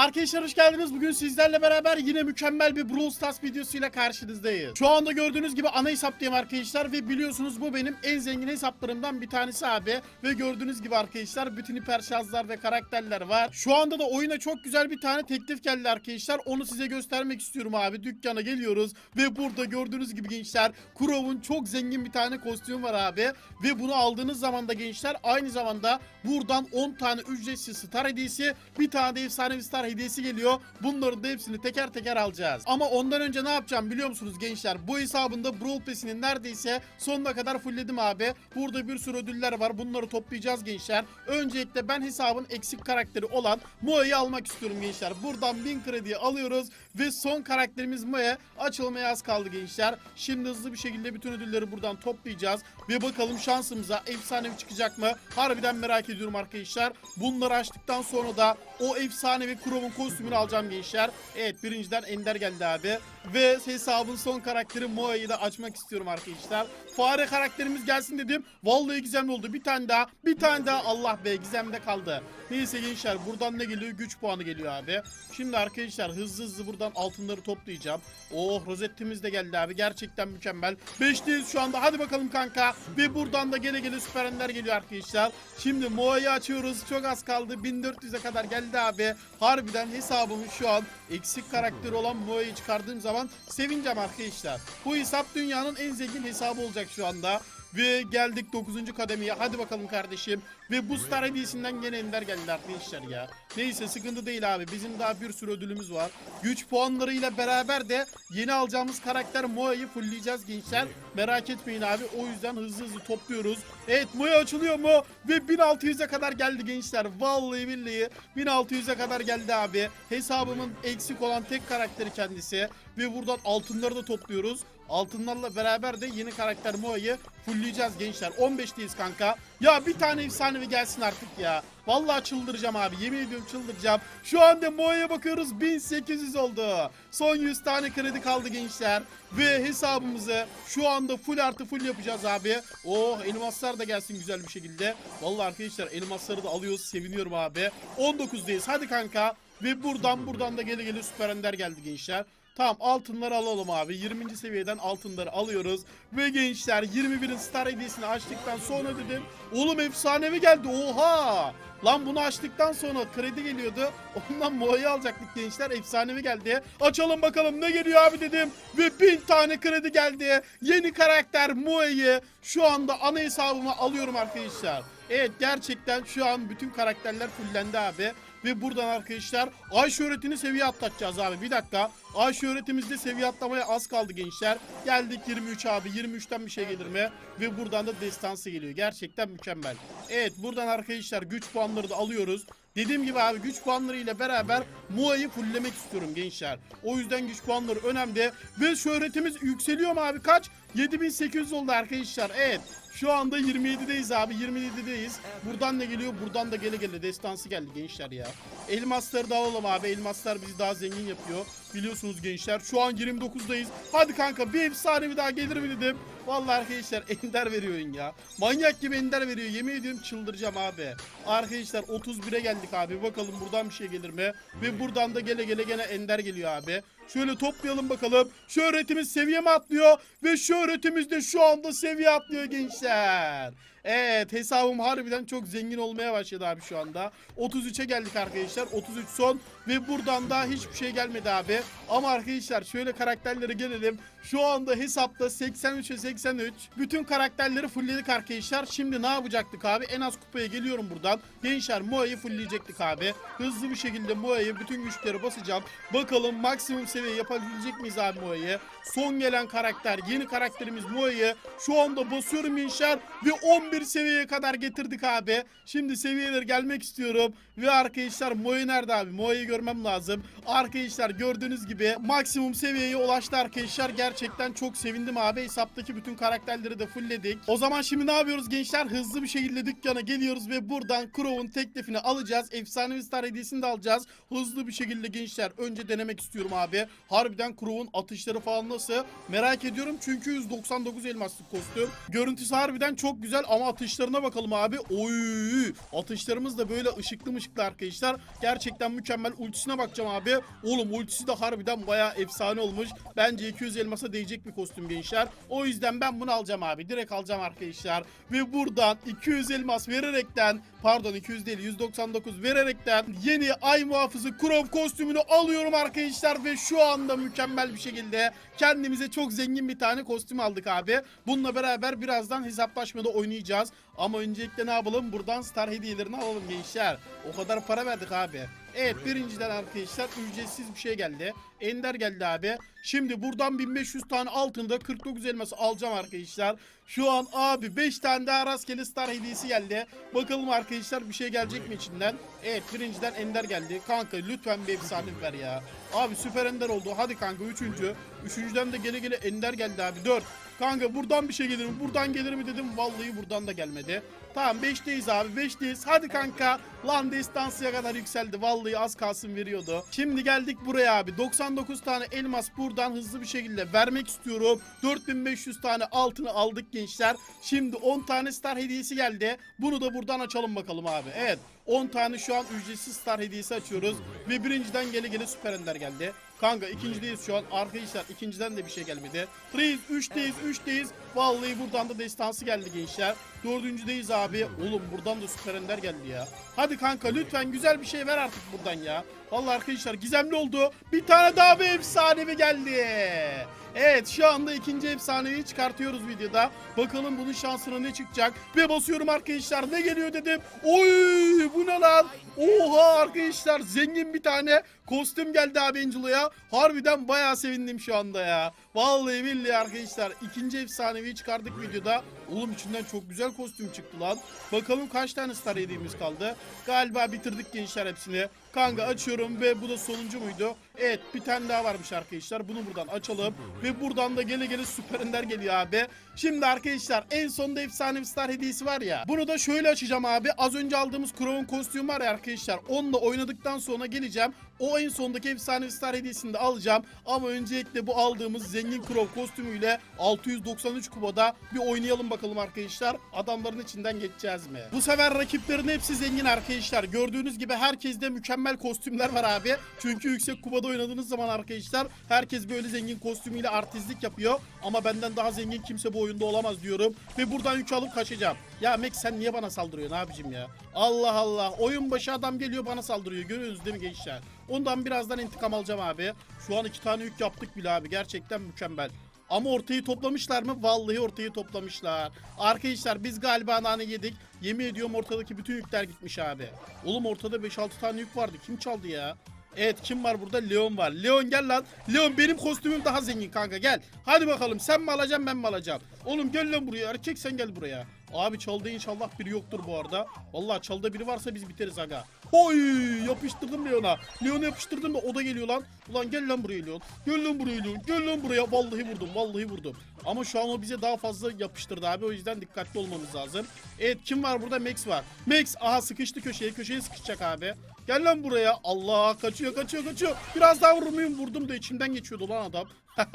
Arkadaşlar hoş geldiniz. Bugün sizlerle beraber yine mükemmel bir Brawl Stars videosuyla karşınızdayız. Şu anda gördüğünüz gibi ana hesaptayım arkadaşlar ve biliyorsunuz bu benim en zengin hesaplarımdan bir tanesi abi. Ve gördüğünüz gibi arkadaşlar bütün hiper şarjlar ve karakterler var. Şu anda da oyuna çok güzel bir tane teklif geldi arkadaşlar. Onu size göstermek istiyorum abi. Dükkana geliyoruz ve burada gördüğünüz gibi gençler Crow'un çok zengin bir tane kostümü var abi. Ve bunu aldığınız zaman da gençler aynı zamanda buradan 10 tane ücretsiz star hediyesi bir tane de efsanevi star hediyesi geliyor. Bunların da hepsini teker teker alacağız. Ama ondan önce ne yapacağım biliyor musunuz gençler? Bu hesabında Brawl Pass'ini neredeyse sonuna kadar fullledim abi. Burada bir sürü ödüller var. Bunları toplayacağız gençler. Öncelikle ben hesabın eksik karakteri olan Moe'yi almak istiyorum gençler. Buradan 1000 krediyi alıyoruz ve son karakterimiz Moe açılmaya az kaldı gençler. Şimdi hızlı bir şekilde bütün ödülleri buradan toplayacağız ve bakalım şansımıza efsanevi çıkacak mı? Harbiden merak ediyorum arkadaşlar. Bunları açtıktan sonra da o efsanevi Chrome'un kostümünü alacağım gençler. Evet birinciden Ender geldi abi. Ve hesabın son karakteri Moe'yi de açmak istiyorum arkadaşlar. Fare karakterimiz gelsin dedim. Vallahi gizemli oldu. Bir tane daha. Bir tane daha. Allah be gizemde kaldı. Neyse gençler buradan ne geliyor? Güç puanı geliyor abi. Şimdi arkadaşlar hızlı hızlı buradan altınları toplayacağım. Oh rozettimiz de geldi abi. Gerçekten mükemmel. 5'teyiz şu anda. Hadi bakalım kanka. Ve buradan da gele gele süper ender geliyor arkadaşlar. Şimdi Moa'yı açıyoruz. Çok az kaldı. 1400'e kadar geldi abi. Harbiden hesabımız şu an eksik karakteri olan Moa'yı çıkardığım zaman sevineceğim arkadaşlar. Bu hesap dünyanın en zengin hesabı olacak şu anda. Ve geldik 9. kademeye. Hadi bakalım kardeşim. Ve bu star hediyesinden gene ender geldi arkadaşlar ya. Neyse sıkıntı değil abi. Bizim daha bir sürü ödülümüz var. Güç puanlarıyla beraber de yeni alacağımız karakter Moa'yı fullleyeceğiz gençler. Merak etmeyin abi. O yüzden hızlı hızlı topluyoruz. Evet Moa açılıyor mu? Ve 1600'e kadar geldi gençler. Vallahi billahi 1600'e kadar geldi abi. Hesabımın eksik olan tek karakteri kendisi. Ve buradan altınları da topluyoruz. Altınlarla beraber de yeni karakter Moa'yı fullleyeceğiz gençler. 15'teyiz kanka. Ya bir tane efsanevi gelsin artık ya. Vallahi çıldıracağım abi. Yemin ediyorum çıldıracağım. Şu anda Moa'ya bakıyoruz 1800 oldu. Son 100 tane kredi kaldı gençler. Ve hesabımızı şu anda full artı full yapacağız abi. Oh elmaslar da gelsin güzel bir şekilde. Vallahi arkadaşlar elmasları da alıyoruz. Seviniyorum abi. 19'dayız. Hadi kanka. Ve buradan buradan da gele gele süper ender geldi gençler. Tamam altınları alalım abi. 20. seviyeden altınları alıyoruz. Ve gençler 21'in star hediyesini açtıktan sonra dedim. Oğlum efsanevi geldi. Oha! Lan bunu açtıktan sonra kredi geliyordu. Ondan Moa'yı alacaktık gençler. Efsanevi geldi. Açalım bakalım ne geliyor abi dedim. Ve bin tane kredi geldi. Yeni karakter Moa'yı şu anda ana hesabıma alıyorum arkadaşlar. Evet gerçekten şu an bütün karakterler fullendi abi. Ve buradan arkadaşlar ay şöhretini seviye atlatacağız abi. Bir dakika. Ay şöhretimizde seviye atlamaya az kaldı gençler. Geldik 23 abi. 23'ten bir şey gelir mi? Ve buradan da destansı geliyor. Gerçekten mükemmel. Evet buradan arkadaşlar güç puanları da alıyoruz. Dediğim gibi abi güç puanları ile beraber Mua'yı fulllemek istiyorum gençler. O yüzden güç puanları önemli. Ve şöhretimiz yükseliyor mu abi kaç? 7800 oldu arkadaşlar. Evet. Şu anda 27'deyiz abi. 27'deyiz. Buradan ne geliyor? Buradan da gele gele destansı geldi gençler ya. Elmasları da alalım abi. Elmaslar bizi daha zengin yapıyor. Biliyorsunuz gençler. Şu an 29'dayız. Hadi kanka bir efsanevi daha gelir mi dedim. Vallahi arkadaşlar ender veriyorsun ya. Manyak gibi ender veriyor. Yemin ediyorum çıldıracağım abi. Arkadaşlar 31'e geldik abi. Bakalım buradan bir şey gelir mi? Ve buradan da gele gele gene ender geliyor abi. Şöyle toplayalım bakalım. Şöhretimiz seviye mi atlıyor? Ve şöhretimiz de şu anda seviye atlıyor gençler. Evet hesabım harbiden çok zengin olmaya başladı abi şu anda. 33'e geldik arkadaşlar. 33 son ve buradan da hiçbir şey gelmedi abi. Ama arkadaşlar şöyle karakterlere gelelim. Şu anda hesapta 83'e 83. Bütün karakterleri fullledik arkadaşlar. Şimdi ne yapacaktık abi? En az kupaya geliyorum buradan. Gençler Moa'yı fullleyecektik abi. Hızlı bir şekilde Moa'yı bütün güçleri basacağım. Bakalım maksimum seviye yapabilecek miyiz abi Moa'yı? Son gelen karakter, yeni karakterimiz Moa'yı. Şu anda basıyorum gençler ve 11 seviyeye kadar getirdik abi. Şimdi seviyeler gelmek istiyorum. Ve arkadaşlar Moe nerede abi? Moe'yi görmem lazım. Arkadaşlar gördüğünüz gibi maksimum seviyeye ulaştı arkadaşlar. Gerçekten çok sevindim abi. Hesaptaki bütün karakterleri de fullledik. O zaman şimdi ne yapıyoruz gençler? Hızlı bir şekilde dükkana geliyoruz ve buradan Crow'un teklifini alacağız. Efsanevi star hediyesini de alacağız. Hızlı bir şekilde gençler önce denemek istiyorum abi. Harbiden Crow'un atışları falan nasıl? Merak ediyorum çünkü 199 elmaslık kostüm. Görüntüsü harbiden çok güzel ama Ama atışlarına bakalım abi. Oy! Atışlarımız da böyle ışıklı mışıklı arkadaşlar. Gerçekten mükemmel. Ultisine bakacağım abi. Oğlum ultisi de harbiden bayağı efsane olmuş. Bence 200 elmasa değecek bir kostüm gençler. O yüzden ben bunu alacağım abi. Direkt alacağım arkadaşlar. Ve buradan 200 elmas vererekten pardon 200 değil 199 vererekten yeni ay muhafızı Kurov kostümünü alıyorum arkadaşlar ve şu anda mükemmel bir şekilde kendimize çok zengin bir tane kostüm aldık abi. Bununla beraber birazdan hesaplaşmada oynayacağız. just Ama öncelikle ne yapalım? Buradan star hediyelerini alalım gençler. O kadar para verdik abi. Evet birinciden arkadaşlar ücretsiz bir şey geldi. Ender geldi abi. Şimdi buradan 1500 tane altında 49 elması alacağım arkadaşlar. Şu an abi 5 tane daha rastgele star hediyesi geldi. Bakalım arkadaşlar bir şey gelecek mi içinden? Evet birinciden Ender geldi. Kanka lütfen bir efsane ver ya. Abi süper Ender oldu. Hadi kanka üçüncü. Üçüncüden de gele gele Ender geldi abi. 4. Kanka buradan bir şey gelir mi? Buradan gelir mi dedim. Vallahi buradan da gelmedi. Tamam 5'teyiz abi 5'teyiz. Hadi kanka. Lan destansıya kadar yükseldi. Vallahi az kalsın veriyordu. Şimdi geldik buraya abi. 99 tane elmas buradan hızlı bir şekilde vermek istiyorum. 4500 tane altını aldık gençler. Şimdi 10 tane star hediyesi geldi. Bunu da buradan açalım bakalım abi. Evet. 10 tane şu an ücretsiz star hediyesi açıyoruz. Ve birinciden gele gele süper ender geldi. Kanka ikincideyiz şu an. Arkadaşlar ikinciden de bir şey gelmedi. Reis 3'teyiz 3'teyiz. Vallahi buradan da destansı geldi gençler. Dördüncüdeyiz abi. Oğlum buradan da süper ender geldi ya. Hadi kanka lütfen güzel bir şey ver artık buradan ya. Vallahi arkadaşlar gizemli oldu. Bir tane daha bir efsanevi geldi. Evet şu anda ikinci efsanevi çıkartıyoruz videoda. Bakalım bunun şansına ne çıkacak. Ve basıyorum arkadaşlar ne geliyor dedim. Oy bu ne lan? Oha arkadaşlar zengin bir tane kostüm geldi abi Angelo'ya. Harbiden bayağı sevindim şu anda ya. Vallahi billahi arkadaşlar ikinci efsanevi çıkardık videoda. Oğlum içinden çok güzel kostüm çıktı lan. Bakalım kaç tane star hediyemiz kaldı. Galiba bitirdik gençler hepsini. Kanka açıyorum ve bu da sonuncu muydu? Evet bir tane daha varmış arkadaşlar. Bunu buradan açalım. Ve buradan da gele gele süper ender geliyor abi. Şimdi arkadaşlar en sonda efsane bir star hediyesi var ya. Bunu da şöyle açacağım abi. Az önce aldığımız Crow'un kostümü var ya arkadaşlar. Onunla oynadıktan sonra geleceğim. O en sondaki efsane bir star hediyesini de alacağım. Ama öncelikle bu aldığımız zengin Crow kostümüyle 693 kupada bir oynayalım bakalım arkadaşlar. Adamların içinden geçeceğiz mi? Bu sefer rakiplerin hepsi zengin arkadaşlar. Gördüğünüz gibi herkeste mükemmel kostümler var abi. Çünkü yüksek kupada oynadığınız zaman arkadaşlar herkes böyle zengin kostümüyle artistlik yapıyor. Ama benden daha zengin kimse bu oyunda olamaz diyorum. Ve buradan yük alıp kaçacağım. Ya Max sen niye bana saldırıyorsun abicim ya? Allah Allah. Oyun başı adam geliyor bana saldırıyor. Görüyorsunuz değil mi gençler? Ondan birazdan intikam alacağım abi. Şu an iki tane yük yaptık bile abi. Gerçekten mükemmel. Ama ortayı toplamışlar mı? Vallahi ortayı toplamışlar. Arkadaşlar biz galiba nane yedik. Yemin ediyorum ortadaki bütün yükler gitmiş abi. Oğlum ortada 5-6 tane yük vardı. Kim çaldı ya? Evet kim var burada? Leon var. Leon gel lan. Leon benim kostümüm daha zengin kanka gel. Hadi bakalım sen mi alacaksın ben mi alacağım? Oğlum gel lan buraya. Erkek sen gel buraya. Abi çalda inşallah biri yoktur bu arada. Vallahi çalda biri varsa biz biteriz aga. Oy yapıştırdım Leon'a. Leon'a yapıştırdım da o da geliyor lan. Ulan gel lan buraya Leon. Gel lan buraya Leon. Gel lan buraya. Vallahi vurdum. Vallahi vurdum. Ama şu an o bize daha fazla yapıştırdı abi. O yüzden dikkatli olmamız lazım. Evet kim var burada? Max var. Max aha sıkıştı köşeye. Köşeye sıkışacak abi. Gel lan buraya. Allah kaçıyor kaçıyor kaçıyor. Biraz daha vurur muyum? Vurdum da içimden geçiyordu lan adam.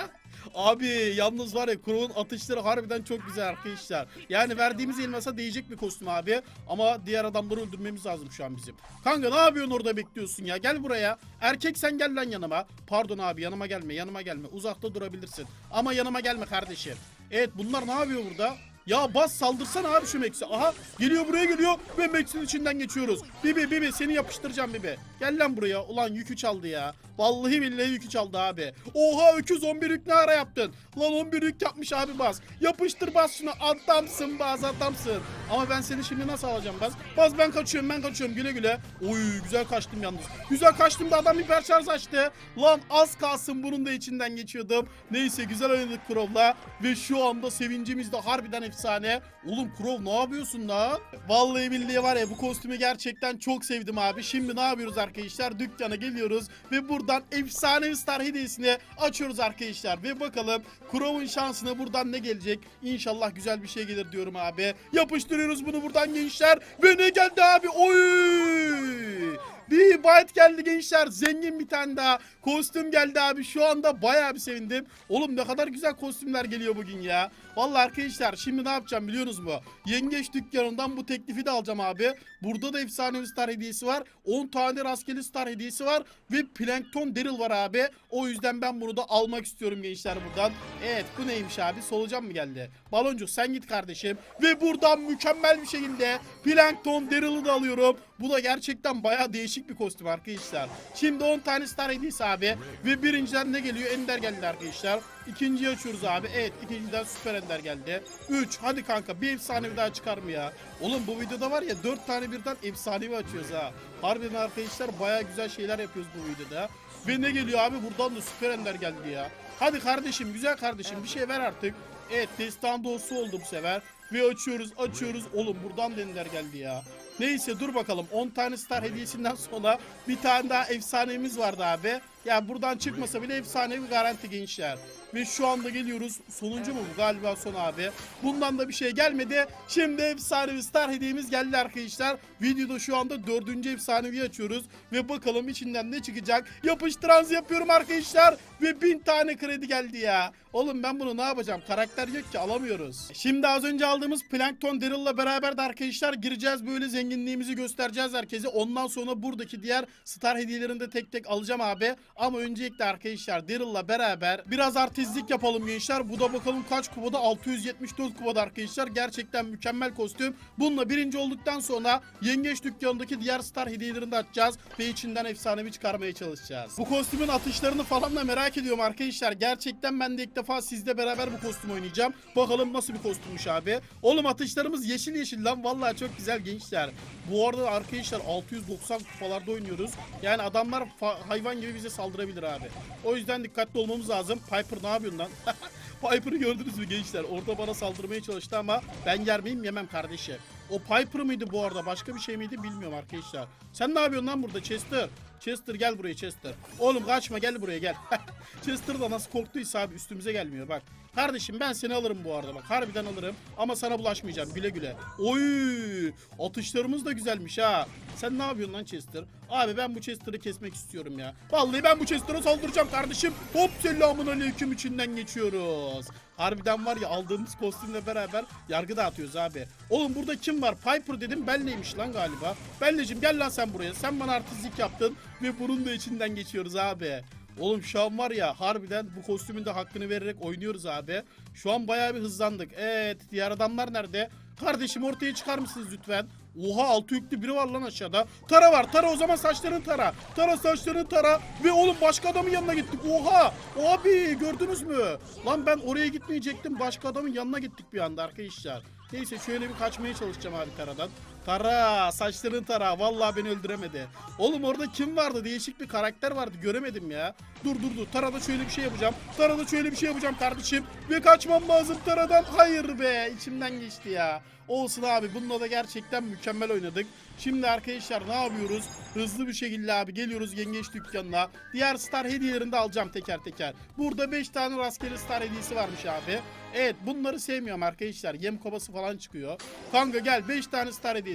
Abi yalnız var ya Kur'un atışları harbiden çok güzel arkadaşlar. Yani verdiğimiz elmasa değecek bir kostüm abi. Ama diğer adamları öldürmemiz lazım şu an bizim. Kanka ne yapıyorsun orada bekliyorsun ya? Gel buraya. Erkek sen gel lan yanıma. Pardon abi yanıma gelme yanıma gelme. Uzakta durabilirsin. Ama yanıma gelme kardeşim. Evet bunlar ne yapıyor burada? Ya bas saldırsana abi şu Max'e. Aha geliyor buraya geliyor ve Max'in içinden geçiyoruz. Bibi Bibi seni yapıştıracağım Bibi. Gel lan buraya. Ulan yükü çaldı ya. Vallahi billahi yükü çaldı abi. Oha öküz 11 yük ne ara yaptın? Lan 11 yük yapmış abi bas. Yapıştır bas şunu. Adamsın bas adamsın. Ama ben seni şimdi nasıl alacağım bas? Bas ben kaçıyorum ben kaçıyorum güle güle. Oy güzel kaçtım yalnız. Güzel kaçtım da adam hiper şarj açtı. Lan az kalsın bunun da içinden geçiyordum. Neyse güzel oynadık Crow'la. Ve şu anda sevincimiz de harbiden efsane. Oğlum Crow ne yapıyorsun lan? Vallahi billahi var ya bu kostümü gerçekten çok sevdim abi. Şimdi ne yapıyoruz arkadaşlar? Dükkana geliyoruz ve buradan efsane star hediyesini açıyoruz arkadaşlar. Ve bakalım Crow'un şansına buradan ne gelecek? İnşallah güzel bir şey gelir diyorum abi. Yapıştırıyoruz bunu buradan gençler. Ve ne geldi abi? Oy! Bir byte geldi gençler. Zengin bir tane daha. Kostüm geldi abi. Şu anda bayağı bir sevindim. Oğlum ne kadar güzel kostümler geliyor bugün ya. Vallahi arkadaşlar şimdi ne yapacağım biliyorsunuz mu? Yengeç dükkanından bu teklifi de alacağım abi. Burada da efsanevi star hediyesi var. 10 tane rastgele star hediyesi var. Ve Plankton Daryl var abi. O yüzden ben bunu da almak istiyorum gençler buradan. Evet bu neymiş abi? Solucan mı geldi? Baloncuk sen git kardeşim. Ve buradan mükemmel bir şekilde Plankton Daryl'ı da alıyorum. Bu da gerçekten bayağı değişik bir kostüm arkadaşlar. Şimdi 10 tane star hediyesi abi. Ve birinciden ne geliyor? Ender geldi arkadaşlar. İkinciyi açıyoruz abi. Evet ikinciden süper ender geldi. 3 hadi kanka bir efsanevi daha çıkar mı ya? Oğlum bu videoda var ya 4 tane birden efsanevi açıyoruz ha. Harbiden arkadaşlar bayağı güzel şeyler yapıyoruz bu videoda. Ve ne geliyor abi buradan da süper ender geldi ya. Hadi kardeşim güzel kardeşim bir şey ver artık. Evet destan doğusu oldu bu sefer. Ve açıyoruz açıyoruz. Oğlum buradan da ender geldi ya. Neyse dur bakalım 10 tane star hediyesinden sonra bir tane daha efsanemiz vardı abi. Ya buradan çıkmasa bile efsanevi garanti gençler. Ve şu anda geliyoruz. Sonuncu mu bu? Galiba son abi. Bundan da bir şey gelmedi. Şimdi efsanevi star hediyemiz geldi arkadaşlar. Videoda şu anda dördüncü efsanevi açıyoruz. Ve bakalım içinden ne çıkacak. Yapıştıranız yapıyorum arkadaşlar. Ve bin tane kredi geldi ya. Oğlum ben bunu ne yapacağım? Karakter yok ki alamıyoruz. Şimdi az önce aldığımız Plankton Daryl'la beraber de arkadaşlar gireceğiz. Böyle zenginliğimizi göstereceğiz herkese. Ondan sonra buradaki diğer star hediyelerini de tek tek alacağım abi. Ama öncelikle arkadaşlar Daryl'la beraber biraz artistlik yapalım gençler. Bu da bakalım kaç kupada? 674 kupada arkadaşlar. Gerçekten mükemmel kostüm. Bununla birinci olduktan sonra yengeç dükkanındaki diğer star hediyelerini de açacağız. Ve içinden efsanevi çıkarmaya çalışacağız. Bu kostümün atışlarını falan da merak ediyorum arkadaşlar. Gerçekten ben de ilk defa sizle beraber bu kostüm oynayacağım. Bakalım nasıl bir kostümmüş abi. Oğlum atışlarımız yeşil yeşil lan. Vallahi çok güzel gençler. Bu arada arkadaşlar 690 kupalarda oynuyoruz. Yani adamlar hayvan gibi bize saldırabilir abi. O yüzden dikkatli olmamız lazım. Piper ne yapıyorsun lan? Piper'ı gördünüz mü gençler? Orada bana saldırmaya çalıştı ama ben yer miyim yemem kardeşim. O Piper mıydı bu arada? Başka bir şey miydi bilmiyorum arkadaşlar. Sen ne yapıyorsun lan burada Chester? Chester gel buraya Chester. Oğlum kaçma gel buraya gel. Chester da nasıl korktuysa abi üstümüze gelmiyor bak. Kardeşim ben seni alırım bu arada bak. Harbiden alırım ama sana bulaşmayacağım güle güle. Oy! Atışlarımız da güzelmiş ha. Sen ne yapıyorsun lan Chester? Abi ben bu Chester'ı kesmek istiyorum ya. Vallahi ben bu Chester'a saldıracağım kardeşim. Hop selamun aleyküm içinden geçiyoruz. Harbiden var ya aldığımız kostümle beraber yargı dağıtıyoruz abi. Oğlum burada kim var? Piper dedim Belleymiş lan galiba. Belleciğim gel lan sen buraya. Sen bana artistlik yaptın ve bunun da içinden geçiyoruz abi. Oğlum şu an var ya harbiden bu kostümün de hakkını vererek oynuyoruz abi. Şu an bayağı bir hızlandık. Evet diğer adamlar nerede? Kardeşim ortaya çıkar mısınız lütfen? Oha altı yüklü biri var lan aşağıda. Tara var. Tara o zaman saçlarını tara. Tara saçlarını tara. Ve oğlum başka adamın yanına gittik. Oha. Abi gördünüz mü? Lan ben oraya gitmeyecektim. Başka adamın yanına gittik bir anda arkadaşlar. Neyse şöyle bir kaçmaya çalışacağım abi Tara'dan. Tara saçlarını tara. Vallahi beni öldüremedi. Oğlum orada kim vardı? Değişik bir karakter vardı. Göremedim ya. Dur dur dur. Tara'da şöyle bir şey yapacağım. Tara'da şöyle bir şey yapacağım kardeşim. Ve kaçmam lazım Tara'dan. Hayır be. içimden geçti ya. Olsun abi. Bununla da gerçekten mükemmel oynadık. Şimdi arkadaşlar ne yapıyoruz? Hızlı bir şekilde abi geliyoruz yengeç dükkanına. Diğer star hediyelerini de alacağım teker teker. Burada 5 tane rastgele star hediyesi varmış abi. Evet bunları sevmiyorum arkadaşlar. Yem kovası falan çıkıyor. Kanka gel 5 tane star hediyesi.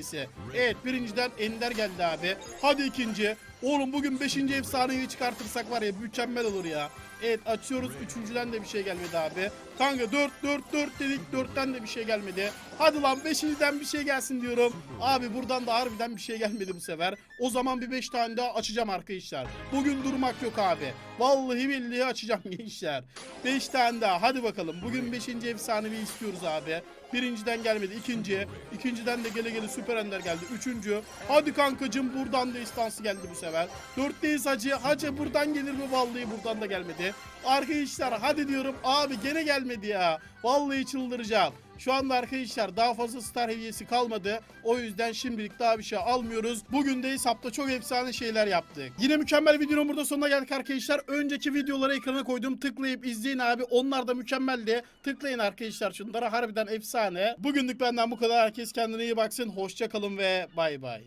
Evet birinciden Ender geldi abi. Hadi ikinci. Oğlum bugün 5. efsaneyi çıkartırsak var ya mükemmel olur ya. Evet açıyoruz. Üçüncüden de bir şey gelmedi abi. Kanka 4 4 4 dedik. 4'ten de bir şey gelmedi. Hadi lan 5.den bir şey gelsin diyorum. Abi buradan da harbiden bir şey gelmedi bu sefer. O zaman bir 5 tane daha açacağım arkadaşlar. Bugün durmak yok abi. Vallahi billahi açacağım gençler. 5 tane daha. Hadi bakalım. Bugün 5. efsanevi istiyoruz abi. Birinciden gelmedi. ikinci. İkinciden de gele gele süper ender geldi. Üçüncü. Hadi kankacım buradan da istansı geldi bu sefer. Dörtteyiz hacı. Hacı buradan gelir mi? Vallahi buradan da gelmedi. Arkadaşlar hadi diyorum. Abi gene gelmedi ya. Vallahi çıldıracağım. Şu anda arkadaşlar daha fazla star hediyesi kalmadı. O yüzden şimdilik daha bir şey almıyoruz. Bugün de hesapta çok efsane şeyler yaptık. Yine mükemmel videonun burada sonuna geldik arkadaşlar. Önceki videoları ekrana koydum. Tıklayıp izleyin abi. Onlar da mükemmeldi. Tıklayın arkadaşlar şunlara. Harbiden efsane. Bugünlük benden bu kadar. Herkes kendine iyi baksın. Hoşça kalın ve bay bay.